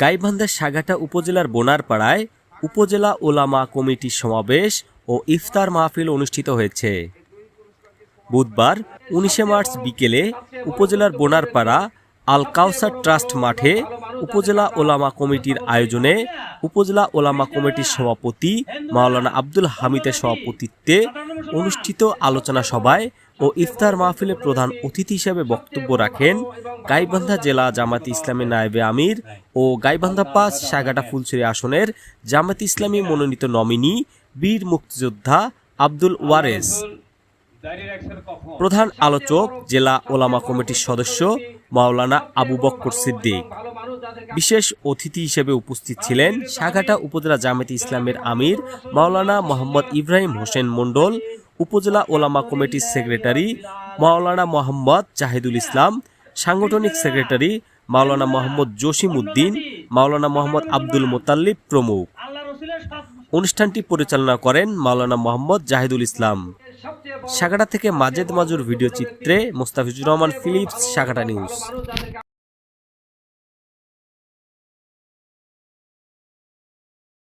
গাইবান্ধার সাগাটা উপজেলার বোনারপাড়ায় উপজেলা ওলামা কমিটির সমাবেশ ও ইফতার মাহফিল অনুষ্ঠিত হয়েছে। বুধবার উনিশে মার্চ বিকেলে উপজেলার বোনারপাড়া আল কাউসার ট্রাস্ট মাঠে উপজেলা ওলামা কমিটির আয়োজনে উপজেলা ওলামা কমিটির সভাপতি মাওলানা আব্দুল হামিদের সভাপতিত্বে অনুষ্ঠিত আলোচনা সভায় ও ইফতার মাহফিলে প্রধান অতিথি হিসেবে বক্তব্য রাখেন গাইবান্ধা জেলা জামাত ইসলামী নায়েবে আমির ও গাইবান্ধা পাঁচ সাগাটা ফুলছড়ি আসনের জামাত ইসলামী মনোনীত নমিনি বীর মুক্তিযোদ্ধা আব্দুল ওয়ারেস। প্রধান আলোচক জেলা ওলামা কমিটির সদস্য মাওলানা আবু বক্কর সিদ্দিক। বিশেষ অতিথি হিসেবে উপস্থিত ছিলেন সাঘাটা উপজেলা জামাতে ইসলামের আমির মাওলানা মোহাম্মদ ইব্রাহিম হোসেন মণ্ডল, উপজেলা ওলামা কমিটির সেক্রেটারি মাওলানা মোহাম্মদ জাহিদুল ইসলাম সাংগঠনিক সেক্রেটারি মাওলানা মোহাম্মদ জসিম উদ্দিন মাওলানা মোহাম্মদ আব্দুল মোতাল্লিব প্রমুখ। অনুষ্ঠানটি পরিচালনা করেন মাওলানা মোহাম্মদ জাহিদুল ইসলাম। সাগাটা থেকে মাজেদ মাজুর ভিডিও চিত্রে মোস্তাফিজুর রহমান ফিলিপস, সাগাটা নিউজ।